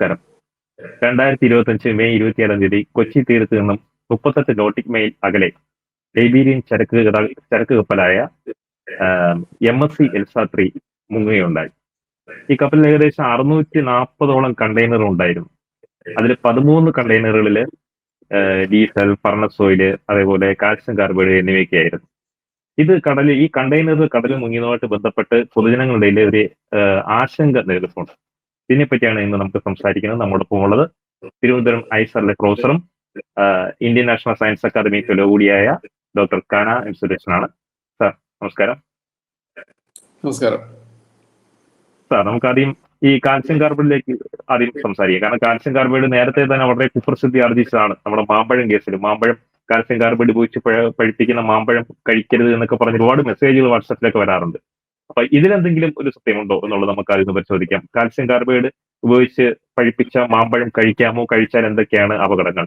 നമസ്കാരം. രണ്ടായിരത്തി ഇരുപത്തഞ്ച് മെയ് ഇരുപത്തിയേഴാം തീയതി കൊച്ചി തീരത്ത് നിന്നും മുപ്പത്തെട്ട് നോട്ടിക് മെയിൽ അകലെ ലൈബീരിയൻ ചരക്ക് ചരക്ക് കപ്പലായ M S C Elsa three മുങ്ങുകയുണ്ടായി. ഈ കപ്പലിൽ ഏകദേശം അറുന്നൂറ്റി നാൽപ്പതോളം കണ്ടെയ്നർ ഉണ്ടായിരുന്നു. അതിൽ പതിമൂന്ന് കണ്ടെയ്നറുകളിൽ ഡീസൽ ഫർണസ് ഓയിൽ അതേപോലെ കാൽസ്യം കാർബൈഡ് എന്നിവയൊക്കെയായിരുന്നു. ഇത് കടലിൽ ഈ കണ്ടെയ്നർ കടലിൽ മുങ്ങിയതുമായിട്ട് ബന്ധപ്പെട്ട് പൊതുജനങ്ങളുടെ ഒരു ആശങ്ക നിലനിൽപ്പുണ്ട്. ഇതിനെപ്പറ്റിയാണ് ഇന്ന് നമുക്ക് സംസാരിക്കുന്നത്. നമ്മോടൊപ്പം ഉള്ളത് തിരുവനന്തപുരം ഐസറിലെ പ്രൊഫസറും Indian national science academy fellow കൂടിയായ ഡോക്ടർ കാന എം സുരേഷനാണ്. സാർ നമസ്കാരം. നമസ്കാരം. സാർ നമുക്ക് ആദ്യം ഈ കാൽസ്യം കാർബൈഡിലേക്ക് ആദ്യം സംസാരിക്കാം. കാരണം കാൽസ്യം കാർബൈഡ് നേരത്തെ തന്നെ വളരെ കുപ്രസിദ്ധി ആർജിച്ചതാണ്. നമ്മുടെ മാമ്പഴം കേസിൽ. മാമ്പഴം കാൽസ്യം കാർബൈഡ് ഉപയോഗിച്ച് പഴ- പഴിപ്പിക്കുന്ന മാമ്പഴം കഴിക്കരുത് എന്നൊക്കെ പറഞ്ഞ് ഒരുപാട് മെസ്സേജുകൾ വാട്സപ്പിലൊക്കെ വരാറുണ്ട്. അപ്പൊ ഇതിലെന്തെങ്കിലും ഒരു സത്യമുണ്ടോ എന്നുള്ളത് നമുക്ക് ആദ്യം പരിശോധിക്കാം. കാൽസ്യം കാർബൈഡ് ഉപയോഗിച്ച് പഴിപ്പിച്ച മാമ്പഴം കഴിക്കാമോ കഴിച്ചാൽ എന്തൊക്കെയാണ് അപകടങ്ങൾ?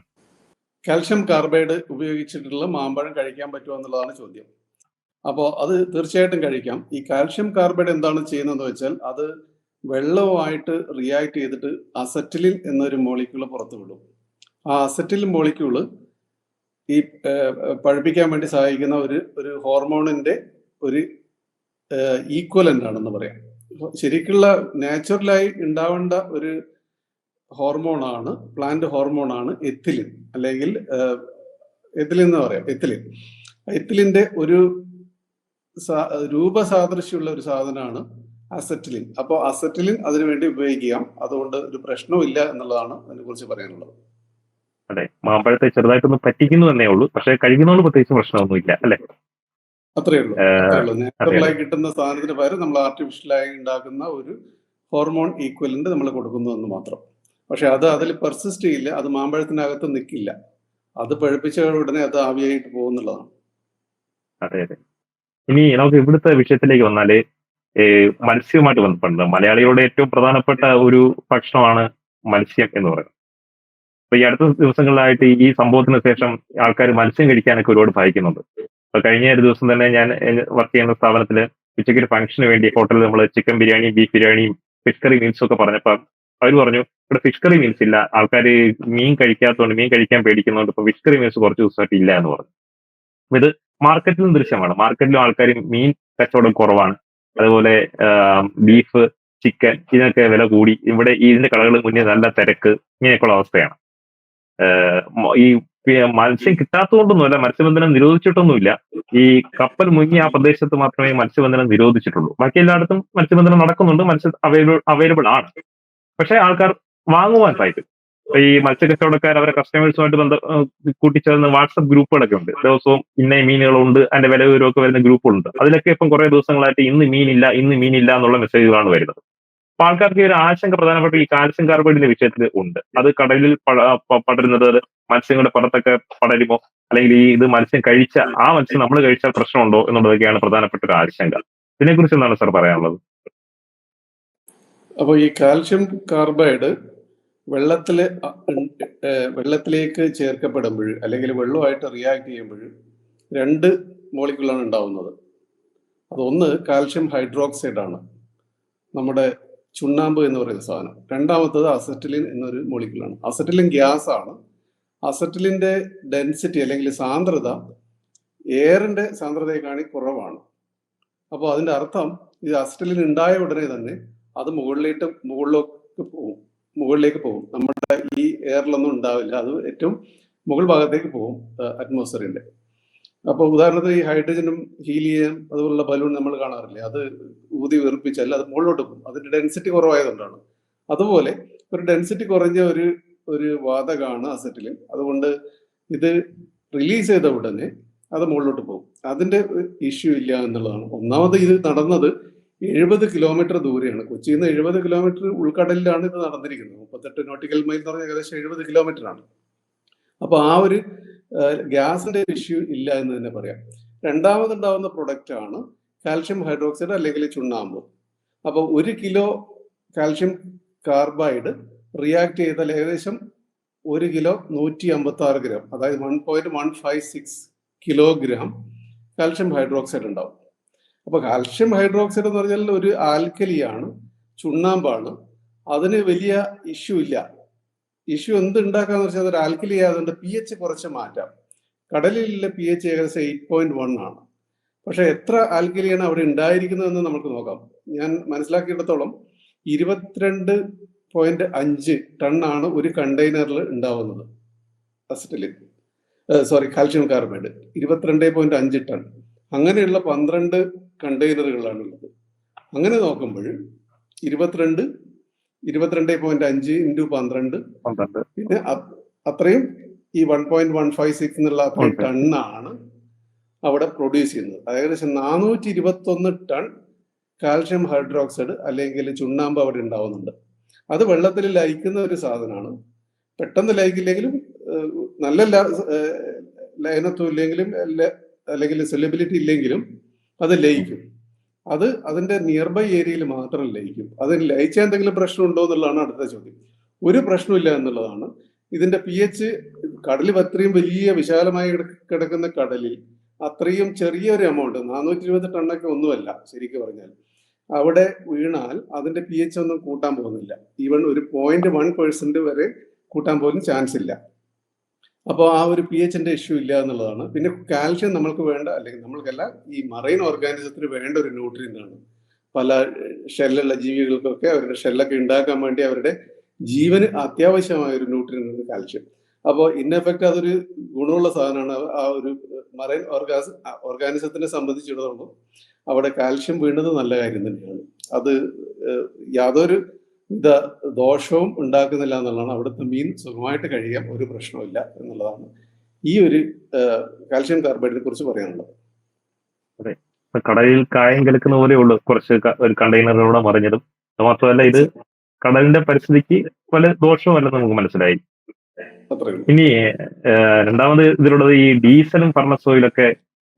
കാൽഷ്യം കാർബൈഡ് ഉപയോഗിച്ചിട്ടുള്ള മാമ്പഴം കഴിക്കാൻ പറ്റുമോ എന്നുള്ളതാണ് ചോദ്യം. അപ്പോൾ അത് തീർച്ചയായിട്ടും കഴിക്കാം. ഈ കാൽഷ്യം കാർബൈഡ് എന്താണ് ചെയ്യുന്നതെന്ന് വെച്ചാൽ അത് വെള്ളവുമായിട്ട് റിയാക്ട് ചെയ്തിട്ട് അസറ്റിലിൻ എന്നൊരു മോളിക്യൂൾ പുറത്തു വിടും ആ അസറ്റിലിൻ മോളിക്യൂൾ ഈ പഴുപ്പിക്കാൻ വേണ്ടി സഹായിക്കുന്ന ഒരു ഒരു ഹോർമോണിന്റെ ഒരു ഈക്വലന്റ് ആണെന്ന് പറയാം. ശരിക്കുള്ള നാച്ചുറലായി ഉണ്ടാവേണ്ട ഒരു ഹോർമോണാണ് പ്ലാന്റ് ഹോർമോണാണ് എത്തിലിൻ അല്ലെങ്കിൽ എത്തിലിൻ എന്ന് പറയാം എത്തിലിൻ എത്തിലിന്റെ ഒരു രൂപസാദൃശ്യമുള്ള ഒരു സാധനമാണ് അസറ്റിലിൻ അപ്പോൾ അസറ്റിലിൻ അതിനുവേണ്ടി ഉപയോഗിക്കാം. അതുകൊണ്ട് ഒരു പ്രശ്നവും എന്നുള്ളതാണ് അതിനെക്കുറിച്ച് പറയാനുള്ളത്. അതെ. മാമ്പഴത്തെ ചെറുതായിട്ടൊന്ന് പറ്റിക്കുന്നു എന്നേ ഉള്ളൂ. പക്ഷെ കഴിക്കുന്നതുകൊണ്ട് പ്രത്യേകിച്ച് പ്രശ്നമൊന്നുമില്ല അല്ലേ? അത്രേ ഉള്ളൂ ഏഹ്, അത്രേ ഉള്ളൂ. നാച്ചുറലായി കിട്ടുന്ന സാധനത്തിന് പകരം നമ്മൾ ആർട്ടിഫിഷ്യലായി ഉണ്ടാക്കുന്ന ഒരു ഹോർമോൺ ഈക്വലന്റ് നമ്മൾ കൊടുക്കുന്നു എന്ന് മാത്രം. പക്ഷെ അത് അതിൽ പെർസിസ്റ്റ് ചെയ്യില്ല അത് മാമ്പഴത്തിനകത്ത് നിൽക്കില്ല അത് പഴുപ്പിച്ച ഉടനെ അത് ആവിയായിട്ട് പോകുന്നുള്ളതാണ്. അതെ അതെ. ഇനി നമുക്ക് ഇവിടുത്തെ വിഷയത്തിലേക്ക് വന്നാൽ മത്സ്യവുമായിട്ട് ബന്ധപ്പെട്ടുണ്ട് മലയാളികളുടെ ഏറ്റവും പ്രധാനപ്പെട്ട ഒരു ഭക്ഷണമാണ് മത്സ്യം എന്ന് പറയുന്നത്. അപ്പൊ ഈ അടുത്ത ദിവസങ്ങളിലായിട്ട് ഈ സംഭവത്തിന് ശേഷം ആൾക്കാർ മത്സ്യം കഴിക്കാനൊക്കെ ഒരുപാട് ഭയക്കുന്നുണ്ട്. കഴിഞ്ഞ ഒരു ദിവസം തന്നെ ഞാൻ വർക്ക് ചെയ്യുന്ന സ്ഥാപനത്തിൽ ഉച്ചയ്ക്ക് ഒരു ഫംഗ്ഷന് വേണ്ടി ഹോട്ടലിൽ നമ്മൾ ചിക്കൻ ബിരിയാണി ബീഫ് ബിരിയാണിയും ഫിഷ് കറി മീൽസും ഒക്കെ പറഞ്ഞപ്പോൾ അവർ പറഞ്ഞു ഇവിടെ ഫിഷ് കറി മീൽസ് ഇല്ല. ആൾക്കാർ മീൻ കഴിക്കാത്തതുകൊണ്ട് മീൻ കഴിക്കാൻ പേടിക്കുന്നതുകൊണ്ട് ഇപ്പൊ ഫിഷ് കറി മീൽസ് കുറച്ച് ദിവസമായിട്ട് ഇല്ല എന്ന് പറഞ്ഞു. ഇത് മാർക്കറ്റിലും ദൃശ്യമാണ്. മാർക്കറ്റിലും ആൾക്കാർ മീൻ കച്ചവടം കുറവാണ്. അതുപോലെ ബീഫ് ചിക്കൻ ഇതിനൊക്കെ വില കൂടി. ഇവിടെ ഇതിന്റെ കടകൾ മുന്നേ നല്ല തിരക്ക് ഇങ്ങനെയൊക്കെയുള്ള അവസ്ഥയാണ്. ഈ മത്സ്യം കിട്ടാത്തതുകൊണ്ടൊന്നുമല്ല മത്സ്യബന്ധനം നിരോധിച്ചിട്ടൊന്നുമില്ല. ഈ കപ്പൽ മുങ്ങി ആ പ്രദേശത്ത് മാത്രമേ മത്സ്യബന്ധനം നിരോധിച്ചിട്ടുള്ളൂ. ബാക്കി എല്ലായിടത്തും മത്സ്യബന്ധനം നടക്കുന്നുണ്ട് മത്സ്യ അവൈലബിൾ അവൈലബിൾ ആണ്. പക്ഷെ ആൾക്കാർ വാങ്ങുവാൻ സാധിക്കും. ഈ ഈ മത്സ്യക്കച്ചവടക്കാർ അവരെ കസ്റ്റമേഴ്സുമായിട്ട് ബന്ധ കൂട്ടിച്ചേർന്ന് വാട്സപ്പ് ഗ്രൂപ്പുകളൊക്കെ ഉണ്ട്. ദിവസവും ഇന്ന മീനുകളുണ്ട് അതിന്റെ വില വിവരമൊക്കെ വരുന്ന ഗ്രൂപ്പുകളുണ്ട്. അതിലൊക്കെ ഇപ്പം കുറെ ദിവസങ്ങളായിട്ട് ഇന്ന് മീനില്ല ഇന്ന് മീനില്ല എന്നുള്ള മെസ്സേജുകളാണ് വരുന്നത്. അപ്പൊ ആൾക്കാർക്ക് ഈ ഒരു ആശങ്ക പ്രധാനപ്പെട്ട ഈ കാൽസ്യം കാർബൈഡിന്റെ വിഷയത്തിൽ ഉണ്ട്. അത് കടലിൽ പടരുന്നത് മത്സ്യങ്ങളുടെ പുറത്തൊക്കെ പടരുമോ? അല്ലെങ്കിൽ ഈ ഇത് മത്സ്യം കഴിച്ച ആ മത്സ്യം നമ്മൾ കഴിച്ചാൽ പ്രശ്നമുണ്ടോ എന്നുള്ളതൊക്കെയാണ് പ്രധാനപ്പെട്ട ഒരു ആശങ്ക. ഇതിനെക്കുറിച്ച് എന്താണ് സാർ പറയാനുള്ളത്? അപ്പോൾ ഈ കാൽഷ്യം കാർബൈഡ് വെള്ളത്തിൽ വെള്ളത്തിലേക്ക് ചേർക്കപ്പെടുമ്പോൾ അല്ലെങ്കിൽ വെള്ളമായിട്ട് റിയാക്ട് ചെയ്യുമ്പോൾ രണ്ട് മോളിക്യൂളാണ് ഉണ്ടാവുന്നത്. അതൊന്ന് കാൽഷ്യം ഹൈഡ്രോക്സൈഡ് ആണ് നമ്മുടെ ചുണ്ണാമ്പ് എന്ന് പറയുന്ന സാധനം. രണ്ടാമത്തത് അസറ്റിലിൻ എന്നൊരു മോളിക്യൂളാണ് അസറ്റിലിൻ ഗ്യാസ് ആണ്. അസറ്റിലിന്റെ ഡെൻസിറ്റി അല്ലെങ്കിൽ സാന്ദ്രത എയറിന്റെ സാന്ദ്രതയെക്കാണി കുറവാണ്. അപ്പോൾ അതിന്റെ അർത്ഥം ഇത് അസറ്റിലിൻ ഉണ്ടായ ഉടനെ തന്നെ അത് മുകളിലേക്ക് മുകളിലേക്ക് പോകും. മുകളിലേക്ക് പോകും. നമ്മുടെ ഈ എയറിലൊന്നും ഉണ്ടാവില്ല. അത് ഏറ്റവും മുകൾ ഭാഗത്തേക്ക് പോകും അറ്റ്മോസ്ഫിയറിന്റെ അപ്പോൾ ഉദാഹരണത്തിന് ഈ ഹൈഡ്രജനും ഹീലിയം അതുപോലുള്ള ബലൂൺ നമ്മൾ കാണാറില്ലേ? അത് ഊതി വെറുപ്പിച്ചല്ല അത് മുകളിലോട്ട് പോകും. അതിന്റെ ഡെൻസിറ്റി കുറവായതുകൊണ്ടാണ്. അതുപോലെ ഒരു ഡെൻസിറ്റി കുറഞ്ഞ ഒരു ഒരു വാതകമാണ് അസറ്റിൽ അതുകൊണ്ട് ഇത് റിലീസ് ചെയ്ത ഉടനെ അത് മുകളിലോട്ട് പോകും. അതിന്റെ ഇഷ്യൂ ഇല്ല എന്നുള്ളതാണ്. ഒന്നാമത് ഇത് നടന്നത് എഴുപത് കിലോമീറ്റർ ദൂരെയാണ്. കൊച്ചിയിൽ നിന്ന് എഴുപത് കിലോമീറ്റർ ഉൾക്കടലിലാണ് ഇത് നടന്നിരിക്കുന്നത്. മുപ്പത്തെട്ട് നോട്ടിക്കൽ മൈൽ എന്ന് പറഞ്ഞാൽ ഏകദേശം എഴുപത് കിലോമീറ്റർ ആണ് അപ്പൊ ആ ഒരു ഗ്യാസിന്റെ ഇഷ്യൂ ഇല്ല എന്ന് തന്നെ പറയാം. രണ്ടാമതുണ്ടാവുന്ന പ്രൊഡക്റ്റ് ആണ് കാൽഷ്യം ഹൈഡ്രോക്സൈഡ് അല്ലെങ്കിൽ ചുണ്ണാമ്പ്. അപ്പോൾ ഒരു കിലോ കാൽഷ്യം കാർബൈഡ് റിയാക്ട് ചെയ്താൽ ഏകദേശം ഒരു കിലോ നൂറ്റി അമ്പത്തി ആറ് ഗ്രാം അതായത് one point one five six kilogram calcium hydroxide ഉണ്ടാവും. അപ്പൊ കാൽഷ്യം ഹൈഡ്രോക്സൈഡ് എന്ന് പറഞ്ഞാൽ ഒരു ആൽക്കലിയാണ് ചുണ്ണാമ്പാണ്. അതിന് വലിയ ഇഷ്യൂ ഇല്ല. ഇഷ്യൂ എന്ത് ഉണ്ടാക്കാന്ന് വെച്ചാൽ അതൊരു ആൽക്കലി ആയതുകൊണ്ട് പി എച്ച് കുറച്ച് മാറ്റാം. കടലിലെ പി എച്ച് ഏകദേശം എയ്റ്റ് പോയിന്റ് വൺ ആണ്. പക്ഷെ എത്ര ആൽക്കലിയാണ് അവിടെ ഉണ്ടായിരിക്കുന്നതെന്ന് നമുക്ക് നോക്കാം. ഞാൻ മനസ്സിലാക്കിയിടത്തോളം ഇരുപത്തിരണ്ട് പോയിന്റ് അഞ്ച് ടൺ ആണ് ഒരു കണ്ടെയ്നറിൽ ഉണ്ടാവുന്നത്. അസിറ്റലിൻ സോറി കാൽഷ്യം കാർബൈഡ് ഇരുപത്തിരണ്ട് പോയിന്റ് അഞ്ച് ടൺ അങ്ങനെയുള്ള പന്ത്രണ്ട് കണ്ടെയ്നറുകളാണുള്ളത് അങ്ങനെ നോക്കുമ്പോൾ ഇരുപത്തിരണ്ട് ഇരുപത്തിരണ്ട് പോയിന്റ് അഞ്ച് ഇന്റു പന്ത്രണ്ട്. പന്ത്രണ്ട്. പിന്നെ അത്രയും ഈ one point one five six എന്നുള്ള. ടണ്ണാണ് അവിടെ പ്രൊഡ്യൂസ് ചെയ്യുന്നത്. ഏകദേശം നാനൂറ്റി ഇരുപത്തി ഒന്ന് ടൺ കാൽഷ്യം ഹൈഡ്രോക്സൈഡ് അല്ലെങ്കിൽ ചുണ്ണാമ്പ് അവിടെ ഉണ്ടാവുന്നുണ്ട്. അത് വെള്ളത്തിൽ ലയിക്കുന്ന ഒരു സാധനമാണ്. പെട്ടെന്ന് ലയിക്കില്ലെങ്കിലും നല്ല ലയനത്വം ഇല്ലെങ്കിലും അല്ലെങ്കിൽ സെലിബിലിറ്റി ഇല്ലെങ്കിലും അത് ലയിക്കും. അത് അതിന്റെ നിയർ ബൈ ഏരിയയിൽ മാത്രം ലയിക്കും. അതിന് ലയിച്ച എന്തെങ്കിലും പ്രശ്നമുണ്ടോ എന്നുള്ളതാണ് അടുത്ത ചോദ്യം. ഒരു പ്രശ്നമില്ല എന്നുള്ളതാണ്. ഇതിന്റെ പി എച്ച് കടലിൽ അത്രയും വലിയ വിശാലമായി കിട- കിടക്കുന്ന കടലിൽ അത്രയും ചെറിയൊരു എമൗണ്ട് നാനൂറ്റി ഇരുപത് ടണ്ണൊക്കെ ഒന്നുമല്ല ശരിക്കും പറഞ്ഞാൽ. അവിടെ വീണാൽ അതിന്റെ പി എച്ച് ഒന്നും കൂട്ടാൻ പോകുന്നില്ല. ഈവൻ ഒരു പോയിന്റ് വൺ പെർസെന്റ് വരെ കൂട്ടാൻ പോലും ചാൻസ് ഇല്ല. അപ്പോൾ ആ ഒരു പി എച്ചിന്റെ ഇഷ്യൂ ഇല്ല എന്നുള്ളതാണ്. പിന്നെ കാൽഷ്യം നമ്മൾക്ക് വേണ്ട അല്ലെങ്കിൽ നമ്മൾക്കല്ല ഈ മറൈൻ ഓർഗാനിസത്തിന് വേണ്ട ഒരു ന്യൂട്രിയന്റ് ആണ്. പല ഷെല്ലുള്ള ജീവികൾക്കൊക്കെ അവരുടെ ഷെല്ലൊക്കെ ഉണ്ടാക്കാൻ വേണ്ടി അവരുടെ ജീവന് അത്യാവശ്യമായ ഒരു ന്യൂട്രിയന്റ് ആണ് കാൽഷ്യം അപ്പോൾ ഇൻ എഫക്റ്റ് അതൊരു ഗുണമുള്ള സാധനമാണ്. ആ ഒരു മറൈൻ ഓർഗാസ് ഓർഗാനിസത്തിനെ സംബന്ധിച്ചിടത്തോളം അവിടെ കാൽഷ്യം വീണത് നല്ല കാര്യം തന്നെയാണ്. അത് യാതൊരു വിധ ദോഷവും ഉണ്ടാക്കുന്നില്ല എന്നുള്ളതാണ്. അവിടുത്തെ മീൻ സുഖമായിട്ട് കഴിയാം ഒരു പ്രശ്നമില്ല എന്നുള്ളതാണ്. ഈ ഒരു കാൽഷ്യം കാർബൈഡിനെ കുറിച്ച് പറയാനുള്ളത്. അതെ. കടലിൽ കായം കിടക്കുന്ന പോലെ ഉള്ളു. കുറച്ച് ഒരു കണ്ടെയ്നറിലൂടെ മറിഞ്ഞതും അത് മാത്രമല്ല ഇത് കടലിന്റെ പരിസ്ഥിതിക്ക് പല ദോഷവുമല്ലെന്ന് നമുക്ക് മനസ്സിലായി. ഇനി രണ്ടാമത് ഇതിലുള്ളത് ഈ ഡീസലും ഫർണസ് ഓയിലൊക്കെ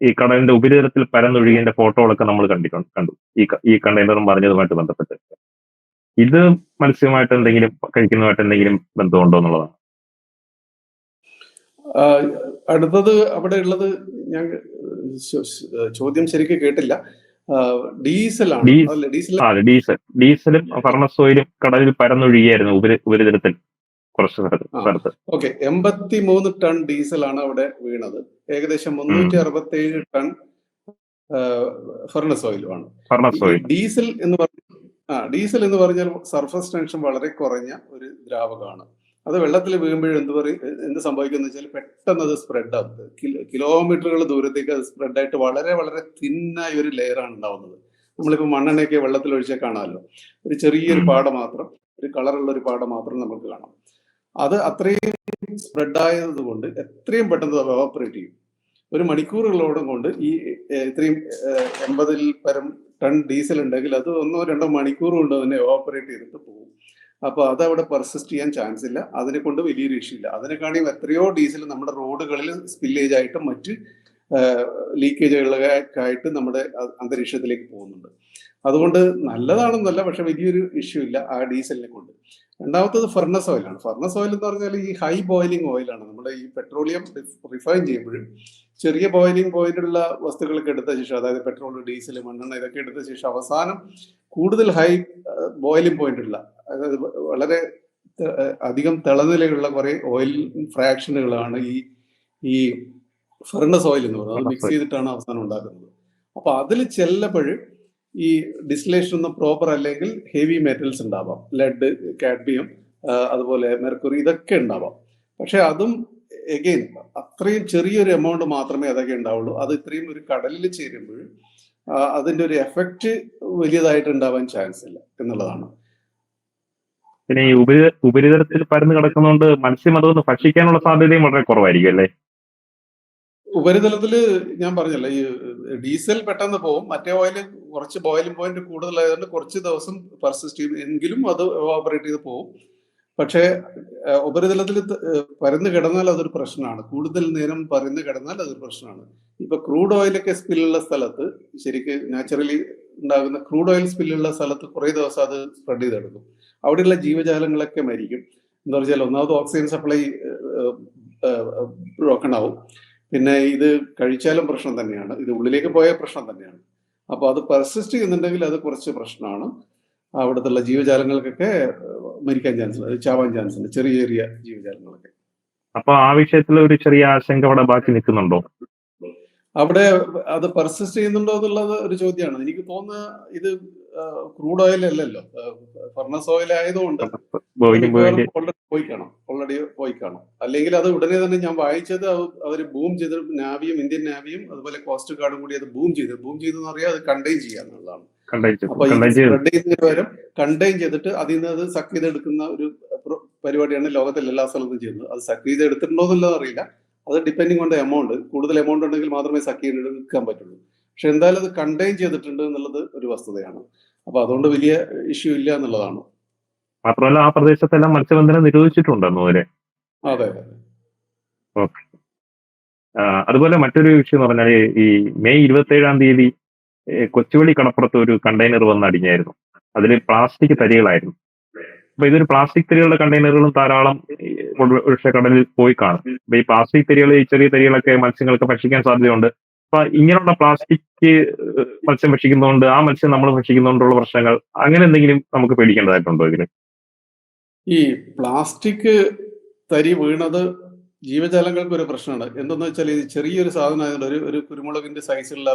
ഈ കടലിന്റെ ഉപരിതലത്തിൽ പരന്നൊഴുകിയതിന്റെ ഫോട്ടോകളൊക്കെ നമ്മൾ കണ്ടിട്ടുണ്ട് കണ്ടു. ഈ ഈ കണ്ടെയ്നറും പറഞ്ഞതുമായിട്ട് ബന്ധപ്പെട്ട്. ഇത് മത്സ്യമായിട്ട് എന്തെങ്കിലും കഴിക്കുന്നതായിട്ട് എന്തെങ്കിലും ബന്ധമുണ്ടോ എന്നുള്ളതാണ്. അടുത്തത് അവിടെ ഉള്ളത് ഞാൻ ചോദ്യം ശരിക്കും കേട്ടില്ല. ഡീസലാണ് ഡീസൽ. ഡീസലും ഫർണസ് ഓയിലും കടലിൽ പരന്നൊഴുകിയായിരുന്നു ഉപരി ഉപരിതലത്തിൽ കുറച്ച്. സ്ഥലത്ത് ഓക്കെ. എൺപത്തി മൂന്ന് ടൺ ഡീസലാണ് അവിടെ വീണത്. ഏകദേശം മുന്നൂറ്റി അറുപത്തി ഏഴ് ടൺ ഫർണസ് ഓയിലുമാണ് ഡീസൽ എന്ന് പറഞ്ഞ ആ ഡീസൽ എന്ന് പറഞ്ഞാൽ സർഫസ് ടെൻഷൻ വളരെ കുറഞ്ഞ ഒരു ദ്രാവകമാണ്. അത് വെള്ളത്തിൽ വീഴുമ്പോഴും എന്ത് പറയും എന്ത് സംഭവിക്കുന്ന വെച്ചാൽ പെട്ടെന്ന് അത് സ്പ്രെഡ് ആകുന്നത് കിലോമീറ്ററുകൾ ദൂരത്തേക്ക് അത് സ്പ്രെഡ് ആയിട്ട് വളരെ വളരെ തിന്നായ ഒരു ലെയറാണ് ഉണ്ടാവുന്നത്. നമ്മളിപ്പോൾ മണ്ണെണ്ണയൊക്കെ വെള്ളത്തിൽ ഒഴിച്ചാൽ കാണാമല്ലോ. ഒരു ചെറിയൊരു. പാട മാത്രം ഒരു കളറുള്ള ഒരു പാട മാത്രം നമുക്ക് കാണാം. അത് അത്രയും സ്പ്രെഡ് ആയത് കൊണ്ട് എത്രയും പെട്ടെന്ന് അത് എവാപ്പറേറ്റ് ചെയ്യും. ഒരു മണിക്കൂറുകളോടും കൊണ്ട് ഈ ഇത്രയും എൺപതിൽ പരം ടൺ ഡീസൽ ഉണ്ടെങ്കിൽ അത് ഒന്നോ രണ്ടോ മണിക്കൂർ കൊണ്ട് തന്നെ ഓപ്പറേറ്റ് ചെയ്തിട്ട് പോകും. അപ്പോൾ അത് അവിടെ പെർസിസ്റ്റ് ചെയ്യാൻ ചാൻസ് ഇല്ല. അതിനെ കൊണ്ട് വലിയൊരു ഇഷ്യൂ ഇല്ല. അതിനെക്കാണെങ്കിൽ എത്രയോ ഡീസൽ നമ്മുടെ റോഡുകളിൽ സ്പില്ലേജ് ആയിട്ടും മറ്റ് ലീക്കേജുകളൊക്കെ നമ്മുടെ അന്തരീക്ഷത്തിലേക്ക് പോകുന്നുണ്ട്. അതുകൊണ്ട് നല്ലതാണെന്നല്ല പക്ഷെ വലിയൊരു ഇഷ്യൂ ഇല്ല ആ ഡീസലിനെ കൊണ്ട്. രണ്ടാമത്തത് ഫർണസ് ഓയിലാണ്. ഫർണസ് ഓയിൽ എന്ന് പറഞ്ഞാൽ ഈ ഹൈ ബോയിലിംഗ് ഓയിലാണ് നമ്മുടെ ഈ പെട്രോളിയം റിഫൈൻ ചെയ്യുമ്പോഴും ചെറിയ ബോയിലിംഗ് പോയിന്റുള്ള വസ്തുക്കളൊക്കെ എടുത്ത ശേഷം അതായത് പെട്രോൾ ഡീസൽ മണ്ണെണ്ണ ഇതൊക്കെ എടുത്ത ശേഷം അവസാനം കൂടുതൽ ഹൈ ബോയിലിംഗ് പോയിന്റുള്ള അതായത് വളരെ അധികം തിളനിലയുള്ള കുറെ ഓയിൽ ഫ്രാക്ഷനുകളാണ് ഈ ഈ ഫെർണസ് ഓയിൽ എന്ന് പറയുന്നത്. അത് മിക്സ് ചെയ്തിട്ടാണ് അവസാനം ഉണ്ടാക്കുന്നത്. അപ്പൊ അതിൽ ചെല്ലപ്പോൾ ഈ ഡിസ്ലേഷൻ ഒന്നും പ്രോപ്പർ അല്ലെങ്കിൽ ഹെവി മെറ്റൽസ് ഉണ്ടാവാം. ലെഡ് കാഡ്മിയം അതുപോലെ മെർക്കുറി ഇതൊക്കെ ഉണ്ടാവാം. പക്ഷെ അതും എഗെയിൻ അത്രയും ചെറിയൊരു എമൗണ്ട് മാത്രമേ അതൊക്കെ ഉണ്ടാവുള്ളൂ. അത് ഇത്രയും ഒരു കടലിൽ ചേരുമ്പോൾ അതിന്റെ ഒരു എഫക്റ്റ് വലിയതായിട്ട് ഉണ്ടാവാൻ ചാൻസ് ഇല്ല എന്നുള്ളതാണ്. പിന്നെ ഈ ഉപരി ഉപരിതലത്തിൽ പരന്ന് കിടക്കുന്നതുകൊണ്ട് മത്സ്യം അതൊന്ന് ഭക്ഷിക്കാനുള്ള സാധ്യതയും വളരെ കുറവായിരിക്കും അല്ലേ? ഉപരിതലത്തിൽ ഞാൻ പറഞ്ഞല്ലോ ഈ ഡീസൽ പെട്ടെന്ന് പോകും മറ്റേ ഓയിൽ കുറച്ച് ബോയിലിംഗ് പോയിന്റ് കൂടുതലായതുകൊണ്ട് കുറച്ച് ദിവസം പെർസിസ്റ്റ് ചെയ്യും. എങ്കിലും അത് ഓപ്പറേറ്റ് ചെയ്ത് പോകും പക്ഷേ ഉപരിതലത്തിൽ പരന്നു കിടന്നാൽ അതൊരു പ്രശ്നമാണ്. കൂടുതൽ നേരം പരന്നു കിടന്നാൽ അതൊരു പ്രശ്നമാണ്. ഇപ്പൊ ക്രൂഡ് ഓയിലൊക്കെ സ്പില്ലുള്ള സ്ഥലത്ത് ശരിക്ക് നാച്ചുറലി ഉണ്ടാകുന്ന ക്രൂഡ് ഓയിൽ സ്പില്ലുള്ള സ്ഥലത്ത് കുറേ ദിവസം അത് സ്പ്രെഡ് ചെയ്തെടുക്കും. അവിടെയുള്ള ജീവജാലങ്ങളൊക്കെ മരിക്കും. എന്താ വെച്ചാൽ ഒന്നാമത് ഓക്സിജൻ സപ്ലൈ ബ്രോക്കൺ ആവും. പിന്നെ ഇത് കഴിച്ചാലും പ്രശ്നം തന്നെയാണ്. ഇത് ഉള്ളിലേക്ക് പോയ പ്രശ്നം തന്നെയാണ്. അപ്പോൾ അത് പെർസിസ്റ്റ് ചെയ്യുന്നുണ്ടെങ്കിൽ അത് കുറച്ച് പ്രശ്നമാണ്. അവിടുത്തെ ജീവജാലങ്ങൾക്കൊക്കെ മരിക്കാൻ ചാൻസ് ഉണ്ട്. ചാവാൻ ചാൻസ് ഉണ്ട്. ചെറിയ ചെറിയ ജീവജാലങ്ങളൊക്കെ. അപ്പൊ ആ വിഷയത്തിൽ ഒരു ചെറിയ ആശങ്ക അവിടെ ബാക്കി നിൽക്കുന്നുണ്ടോ? അവിടെ അത് പെർസിസ്റ്റ് ചെയ്യുന്നുണ്ടോ എന്നുള്ളത് ഒരു ചോദ്യമാണ്. എനിക്ക് തോന്നുന്ന ഇത് ക്രൂഡ് ഓയിൽ അല്ലല്ലോ. ഫർണസ് ഓയിൽ ആയതുകൊണ്ട് പോയിക്കാണോ ഓൾറെഡി പോയി കാണും ഓൾറെഡി പോയി കാണും അല്ലെങ്കിൽ അത് ഉടനെ തന്നെ ഞാൻ വായിച്ചത് അവർ ബൂം ചെയ്ത് നാവിയും ഇന്ത്യൻ നാവിയും അതുപോലെ കോസ്റ്റ് ഗാർഡും കൂടി അത് ബൂം ചെയ്ത്. ബൂം ചെയ്തെന്ന് അറിയാം അത് കണ്ടെയ്ൻ ചെയ്യാന്നുള്ളതാണ്. പകരം കണ്ടെയ്ൻ ചെയ്തിട്ട് അതിൽ നിന്ന് അത് സക്ക് ചെയ്തെടുക്കുന്ന ഒരു പ്ര- പരിപാടിയാണ് ലോകത്തിൽ എല്ലാ സ്ഥലത്തും ചെയ്യുന്നത്. അത് സക്ക് ചെയ്ത് എടുത്തിട്ടുണ്ടോ എന്നുള്ളത് അറിയില്ല. അത് ഡിപ്പെൻഡിങ് ഓൺ ദ എമൗണ്ട് കൂടുതൽ എമൗണ്ട് ഉണ്ടെങ്കിൽ മാത്രമേ സക്ക് ചെയ്തെടുക്കാൻ പറ്റുള്ളൂ. പക്ഷെ എന്തായാലും അത് കണ്ടെയ്ൻ ചെയ്തിട്ടുണ്ട് എന്നുള്ളത് ഒരു വസ്തുതയാണ്. അപ്പൊ അതുകൊണ്ട് വലിയ ഇഷ്യൂ ഇല്ല എന്നുള്ളതാണ്. മാത്രമല്ല ആ പ്രദേശത്തെല്ലാം മത്സ്യബന്ധനം നിരോധിച്ചിട്ടുണ്ടെന്നു അതെ അതെ. അതുപോലെ മറ്റൊരു വിഷയം എന്ന് പറഞ്ഞാൽ ഈ മെയ് ഇരുപത്തി ഏഴാം തീയതി കൊച്ചുവേളി കടപ്പുറത്ത് ഒരു കണ്ടെയ്നർ വന്ന് അടിഞ്ഞായിരുന്നു. അതിൽ പ്ലാസ്റ്റിക് തരികളായിരുന്നു. അപ്പൊ ഇതൊരു പ്ലാസ്റ്റിക് തരികളുടെ കണ്ടെയ്നറുകളും ധാരാളം ഒരു- ഒരുപക്ഷെ കടലിൽ പോയി കാണും. അപ്പൊ ഈ പ്ലാസ്റ്റിക് തരികൾ ഈ ചെറിയ തരികളൊക്കെ മത്സ്യങ്ങൾക്ക് ഭക്ഷിക്കാൻ സാധ്യതയുണ്ട്. അപ്പൊ ഇങ്ങനെയുള്ള പ്ലാസ്റ്റിക് മത്സ്യം ഭക്ഷിക്കുന്നതുകൊണ്ട് ആ മത്സ്യം നമ്മൾ ഭക്ഷിക്കുന്നതുകൊണ്ടുള്ള പ്രശ്നങ്ങൾ അങ്ങനെ എന്തെങ്കിലും നമുക്ക് പേടിക്കേണ്ടതായിട്ടുണ്ടോ ഇതിന് ഈ പ്ലാസ്റ്റിക് തരി വീണത് ജീവജാലങ്ങൾക്ക് ഒരു പ്രശ്നമാണ്. എന്തെന്ന് വെച്ചാൽ ഇത് ചെറിയൊരു സാധനം ആയതുകൊണ്ട് ഒരു ഒരു കുരുമുളകിന്റെ സൈസുള്ള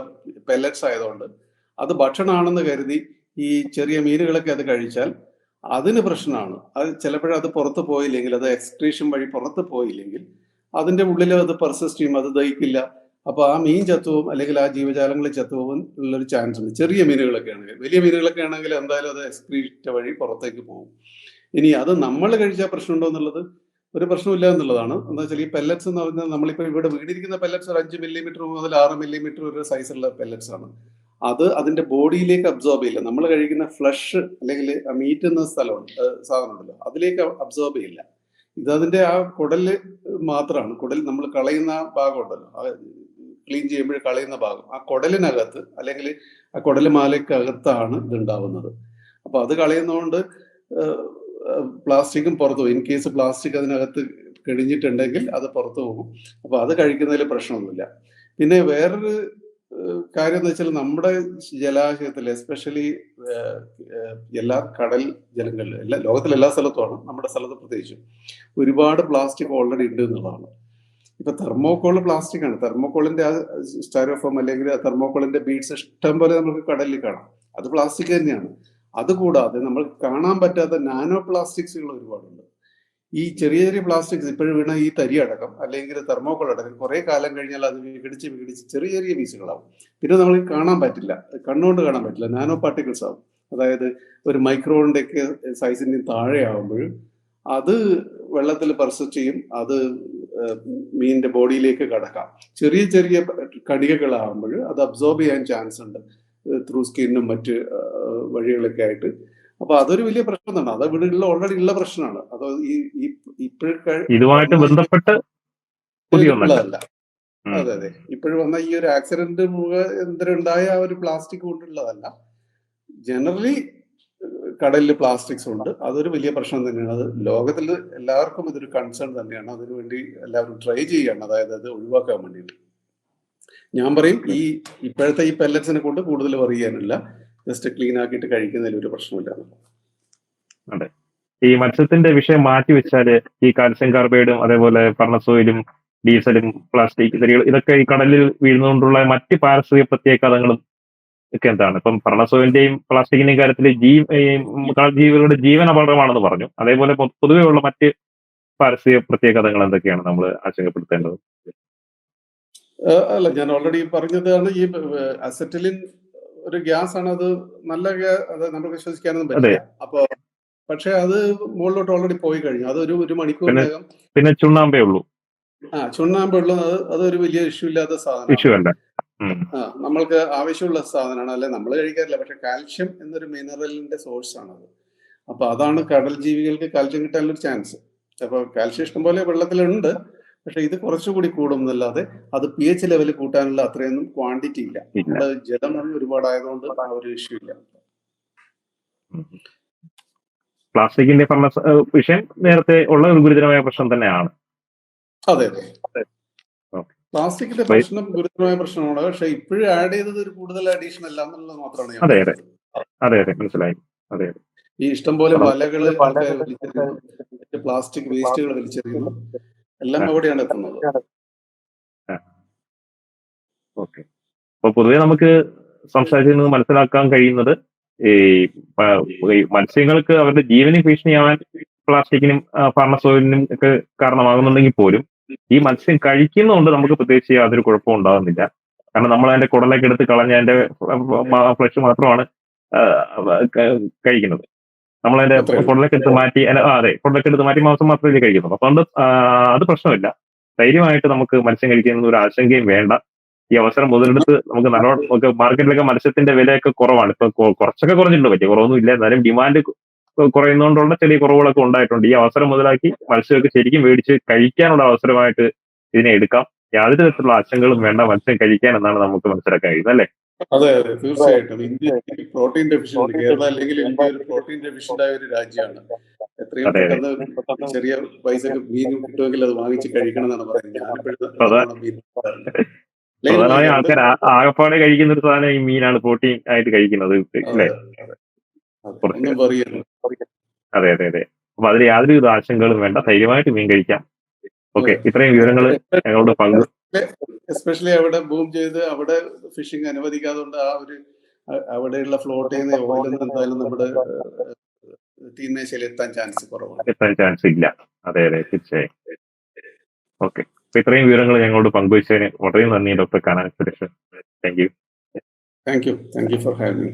പെല്ലറ്റ്സ് ആയതുകൊണ്ട് അത് ഭക്ഷണമാണെന്ന് കരുതി ഈ ചെറിയ മീനുകളൊക്കെ അത് കഴിച്ചാൽ അതിന് പ്രശ്നമാണ്. അത് ചിലപ്പോഴത് പുറത്ത് പോയില്ലെങ്കിൽ അത് എക്സ്ക്രീഷൻ വഴി പുറത്ത് പോയില്ലെങ്കിൽ അതിന്റെ ഉള്ളിൽ അത് പെർസിസ്റ്റ് ചെയ്യും അത് ദഹിക്കില്ല. അപ്പൊ ആ മീൻ ചത്തുവും അല്ലെങ്കിൽ ആ ജീവജാലങ്ങൾ ചത്തുവും ഉള്ളൊരു ചാൻസ് ഉണ്ട്. ചെറിയ മീനുകളൊക്കെ ആണെങ്കിൽ വലിയ മീനുകളൊക്കെ ആണെങ്കിൽ എന്തായാലും അത് എക്സ്ക്രീറ്റ വഴി പുറത്തേക്ക് പോകും. ഇനി അത് നമ്മൾ കഴിച്ചാൽ പ്രശ്നമുണ്ടോ എന്നുള്ളത് ഒരു പ്രശ്നമില്ല എന്നുള്ളതാണ്. എന്താ വെച്ചാൽ ഈ പെല്ലറ്റ്സ് എന്ന് പറഞ്ഞാൽ നമ്മളിപ്പോൾ ഇവിടെ വീടിരിക്കുന്ന പെല്ലറ്റ്സ് ഒരു അഞ്ച് മില്ലിമീറ്റർ മുതൽ ആറ് മില്ലിമീറ്റർ ഒരു സൈസുള്ള പെല്ലറ്റ്സ് ആണ്. അത് അതിന്റെ ബോഡിയിലേക്ക് അബ്സോർബ് ചെയ്യില്ല. നമ്മൾ കഴിക്കുന്ന ഫ്ലഷ് അല്ലെങ്കിൽ മീറ്റ് എന്ന സ്ഥലമുണ്ട്. സാധനമുണ്ടല്ലോ അതിലേക്ക് അബ്സോർബ് ചെയ്യില്ല. ഇത് അതിന്റെ ആ കുടൽ മാത്രമാണ്. കുടൽ നമ്മൾ കളയുന്ന ഭാഗമുണ്ടല്ലോ ക്ലീൻ ചെയ്യുമ്പോൾ കളയുന്ന ഭാഗം. ആ കുടലിനകത്ത് അല്ലെങ്കിൽ ആ കുടലുമാലയ്ക്കകത്താണ് ഇത് ഉണ്ടാവുന്നത്. അപ്പൊ അത് കളയുന്നതുകൊണ്ട് പ്ലാസ്റ്റിക്കും പുറത്തു പോകും ഇൻ കേസ് പ്ലാസ്റ്റിക് അതിനകത്ത് കിടിഞ്ഞിട്ടുണ്ടെങ്കിൽ അത് പുറത്തു പോകും. അപ്പൊ അത് കഴിക്കുന്നതിൽ പ്രശ്നമൊന്നുമില്ല. പിന്നെ വേറൊരു കാര്യം എന്ന് വെച്ചാൽ നമ്മുടെ ജലാശയത്തിൽ എസ്പെഷ്യലി എല്ലാ കടൽ ജലങ്ങളിലും എല്ലാ ലോകത്തിലെ എല്ലാ സ്ഥലത്തുമാണ് നമ്മുടെ സ്ഥലത്ത് പ്രത്യേകിച്ചും ഒരുപാട് പ്ലാസ്റ്റിക് ഓൾറെഡി ഉണ്ട് എന്നുള്ളതാണ്. ഇപ്പൊ തെർമോകോൾ പ്ലാസ്റ്റിക് ആണ് തെർമോകോളിന്റെ ആ സ്റ്റാരോഫോം അല്ലെങ്കിൽ തെർമോകോളിന്റെ ബീഡ്സ് ഇഷ്ടം പോലെ നമുക്ക് കടലിൽ കാണാം. അത് പ്ലാസ്റ്റിക് തന്നെയാണ്. അതുകൂടാതെ നമ്മൾ കാണാൻ പറ്റാത്ത നാനോ പ്ലാസ്റ്റിക്സുകൾ ഒരുപാടുണ്ട്. ഈ ചെറിയ ചെറിയ പ്ലാസ്റ്റിക്സ് ഇപ്പോഴും വീണ ഈ തരി അടക്കം അല്ലെങ്കിൽ തെർമോക്കോൾ അടക്കം കുറെ കാലം കഴിഞ്ഞാൽ അത് വിഘടിച്ച് വിഘടിച്ച് ചെറിയ ചെറിയ പീസുകളാവും. പിന്നെ നമ്മൾ കാണാൻ പറ്റില്ല. കണ്ണുകൊണ്ട് കാണാൻ പറ്റില്ല. നാനോ പാർട്ടിക്കിൾസ് ആവും. അതായത് ഒരു മൈക്രോണിന്റെ ഒക്കെ സൈസിന്റെ താഴെ ആവുമ്പോൾ അത് വെള്ളത്തിൽ പെർസിസ്റ്റ് ചെയ്യും. അത് മീനിന്റെ ബോഡിയിലേക്ക് കടക്കാം. ചെറിയ ചെറിയ കണികകളാകുമ്പോൾ അത് അബ്സോർബ് ചെയ്യാൻ ചാൻസ് ഉണ്ട്. ത്രൂ സ്കിന്നും മറ്റ് വഴികളൊക്കെ ആയിട്ട്. അപ്പൊ അതൊരു വലിയ പ്രശ്നം തന്നെ അത് ഇവിടെ ഉള്ള ഓൾറെഡി ഉള്ള പ്രശ്നമാണ്. അത് ഈ ഇപ്പോഴൊക്കെ ഇതുമായിട്ട് ബന്ധപ്പെട്ട്. അതെ അതെ. ഇപ്പോഴും വന്ന ഈ ഒരു ആക്സിഡന്റ് മുഖാന്തരം ഉണ്ടായ ആ ഒരു പ്ലാസ്റ്റിക് കൊണ്ടുള്ളതല്ല. ജനറലി കടലിൽ പ്ലാസ്റ്റിക്സ് ഉണ്ട്. അതൊരു വലിയ പ്രശ്നം തന്നെയാണ്. അത് ലോകത്തിൽ എല്ലാവർക്കും ഇതൊരു കൺസേൺ തന്നെയാണ്. അതിനുവേണ്ടി എല്ലാവരും ട്രൈ ചെയ്യണം. അതായത് അത് ഒഴിവാക്കാൻ വേണ്ടിയിട്ട്. ഞാൻ പറയും ഈ ഇപ്പോഴത്തെ ഈ പെല്ലറ്റ്സിനെ കൊണ്ട് കൂടുതൽ പറയാനില്ല ജസ്റ്റ് ക്ലീൻ ആക്കിയിട്ട് കഴിക്കുന്നതിൽ ഒരു പ്രശ്നമില്ല ഈ മത്സ്യത്തിന്റെ വിഷയം മാറ്റി വെച്ചാൽ ഈ കാൽസ്യം കാർബൈഡും അതേപോലെ പർണസോയിലും ഡീസലും പ്ലാസ്റ്റിക് തരികൾ ഇതൊക്കെ ഈ കടലിൽ വീഴുന്നതുകൊണ്ടുള്ള മറ്റ് പാരിസ്ഥിതിക പ്രത്യാഘാതങ്ങളും ഒക്കെ എന്താണ്? ഇപ്പം പർണസോയിന്റെയും പ്ലാസ്റ്റിക്കിന്റെയും കാര്യത്തിൽ ജീവികളുടെ ജീവൻ അപകടമാണെന്ന് പറഞ്ഞു. അതേപോലെ പൊതുവെയുള്ള പൊതുവെ മറ്റ് പാരിസ്ഥിതിക പ്രത്യാഘാതങ്ങൾ എന്തൊക്കെയാണ് നമ്മൾ ആശങ്കപ്പെടുത്തേണ്ടത്? അല്ല ഞാൻ ഓൾറെഡി പറഞ്ഞതാണ് ഈ അസറ്റിലിൻ ഒരു ഗ്യാസ് ആണ് അത് നല്ല അത് നമുക്ക് വിശ്വസിക്കാനൊന്നും പറ്റില്ല. അപ്പൊ പക്ഷെ അത് മുകളിലോട്ട് ഓൾറെഡി പോയി കഴിഞ്ഞു. അത് ഒരു ഒരു മണിക്കൂറിനകം പിന്നെ ചുണ്ണാമ്പേ ഉള്ളൂ. ആ ചുണ്ണാമ്പുള്ളത് അത് അതൊരു വലിയ ഇഷ്യൂ ഇല്ലാത്ത സാധനം ഇഷ്യൂ അല്ല. ആ നമ്മൾക്ക് ആവശ്യമുള്ള സാധനമാണ്. അല്ലെ നമ്മൾ കഴിക്കാറില്ല. പക്ഷെ കാൽഷ്യം എന്നൊരു മിനറലിന്റെ സോഴ്സ് ആണ് അത്. അപ്പൊ അതാണ് കടൽ ജീവികൾക്ക് കാൽഷ്യം കിട്ടാനുള്ള ചാൻസ് അപ്പൊ കാൽഷ്യം ഇഷ്ടം പോലെ വെള്ളത്തിലുണ്ട്. പക്ഷെ ഇത് കുറച്ചുകൂടി കൂടും എന്നല്ലാതെ അത് പി എച്ച് ലെവൽ കൂട്ടാനുള്ള അത്രയൊന്നും ക്വാണ്ടിറ്റി ഇല്ല. നമ്മുടെ ജലം ഒരുപാടായതുകൊണ്ട് ആ ഒരു ഇഷ്യൂ ഇല്ല. പ്ലാസ്റ്റിക്കിന്റെ പറഞ്ഞ വിഷയം നേരത്തെ ഉള്ള ഒരു ഗുരുതരമായ പ്രശ്നം തന്നെയാണ്. അതെ അതെ. പ്ലാസ്റ്റിക്കിന്റെ പ്രശ്നം ഗുരുതരമായ പ്രശ്നമാണ്. പക്ഷെ ഇപ്പോഴും ആഡ് ചെയ്തത് ഒരു കൂടുതൽ അഡീഷൻ അല്ല എന്നുള്ളത് മാത്രമാണ് അതെ, അതെ. അതെ അതെ. മനസ്സിലായി. അതെ അതെ. ഈ ഇഷ്ടംപോലെ വലകൾ പ്ലാസ്റ്റിക് വേസ്റ്റുകൾ വലിച്ചെറിയുന്നു. എല്ലാം അവിടെയാണ് എത്തുന്നത്. ഓക്കെ. അപ്പൊ പൊതുവെ നമുക്ക് സംസാരിച്ചു നിന്ന് മനസ്സിലാക്കാൻ കഴിയുന്നത് ഈ മത്സ്യങ്ങൾക്ക് അവരുടെ ജീവന് ഭീഷണിയാവാൻ പ്ലാസ്റ്റിക്കിനും ഫാർമസോയിലിനും ഒക്കെ കാരണമാകുന്നുണ്ടെങ്കിൽ പോലും ഈ മത്സ്യം കഴിക്കുന്നതുകൊണ്ട് നമുക്ക് പ്രത്യേകിച്ച് യാതൊരു കുഴപ്പവും ഉണ്ടാകുന്നില്ല. കാരണം നമ്മൾ അതിന്റെ കുടലൊക്കെ എടുത്ത് കളഞ്ഞ അതിന്റെ ഫ്ലഷ് മാത്രമാണ് കഴിക്കുന്നത്. നമ്മളതിന്റെ ഉള്ളൂ. എടുത്ത് മാറ്റി അതെ കുടലൊക്കെ എടുത്ത് മാറ്റി മാംസം മാത്രമേ കഴിക്കുന്നുള്ളൂ അപ്പൊ അതുകൊണ്ട് അത് പ്രശ്നമില്ല. ധൈര്യമായിട്ട് നമുക്ക് മത്സ്യം കഴിക്കുന്ന ഒരു ആശങ്കയും വേണ്ട. ഈ അവസരം മുതലെടുത്ത് നമുക്ക് നല്ലോണം നമുക്ക് മാർക്കറ്റിലൊക്കെ മത്സ്യത്തിന്റെ വിലയൊക്കെ കുറവാണ്. ഇപ്പൊ കുറച്ചൊക്കെ കുറഞ്ഞിട്ടുണ്ട്. പറ്റിയ കുറവൊന്നും ഇല്ല. എന്നാലും ഡിമാൻഡ് കുറയുന്നതുകൊണ്ടുള്ള ചെറിയ കുറവുകളൊക്കെ ഉണ്ടായിട്ടുണ്ട്. ഈ അവസരം മുതലാക്കി മത്സ്യമൊക്കെ ശരിക്കും മേടിച്ച് കഴിക്കാനുള്ള അവസരമായിട്ട് ഇതിനെ എടുക്കാം. യാതൊരു തരത്തിലുള്ള ആശങ്കകളും വേണ്ട മത്സ്യം കഴിക്കാൻ എന്നാണ് നമുക്ക് മനസ്സിലാക്കാൻ കഴിയുന്നത് അല്ലേ? അതെ അതെ തീർച്ചയായിട്ടും. ഇന്ത്യ പ്രോട്ടീൻ ഡെഫിഷ്യന്റ് കേരള അല്ലെങ്കിൽ ഇന്ത്യ ഒരു പ്രോട്ടീൻ ഡെഫിഷ്യന്റ് ആയ ഒരു രാജ്യമാണ്. എത്രയും. പെട്ടെന്ന് ചെറിയ പൈസക്ക് മീൻ കിട്ടുമെങ്കിൽ അത് വാങ്ങിച്ച് കഴിക്കണം എന്നാണ് പറയുന്നത്. പ്രധാനമായും ആൾക്കാർ ആകപ്പാടെ കഴിക്കുന്ന ഒരു സാധനം ഈ മീനാണ് പ്രോട്ടീൻ ആയിട്ട് കഴിക്കുന്നത്. അല്ലേ? അതെ, അതെ. അതെ. അതെ അതെ അതെ. അപ്പൊ അതിൽ യാതൊരു ആശങ്കകളും വേണ്ട. ധൈര്യമായിട്ട് മീൻ കഴിക്കാം. ഓക്കെ ഇത്രയും വിവരങ്ങൾ ഞങ്ങളോട് പങ്കു എസ്പെഷ്യലി അവിടെ ബൂം ചെയ്ത് അവിടെ ഫിഷിംഗ് അനുവദിക്കാതുകൊണ്ട് ആ ഒരു അവിടെയുള്ള ഫ്ലോട്ട് ചെയ്യുന്ന ഓയിൽ എന്തായാലും നമ്മുടെ തീമേശയിൽ എത്താൻ ചാൻസ് കുറവാണ്. എത്താൻ ചാൻസ് ഇല്ല. അതെ അതെ തീർച്ചയായും. ഓക്കെ അപ്പൊ ഇത്രയും വിവരങ്ങൾ ഞങ്ങളോട് പങ്കുവച്ചതിന് വളരെ നന്ദി doctor Kannan Suresh thank you thank you thank you for having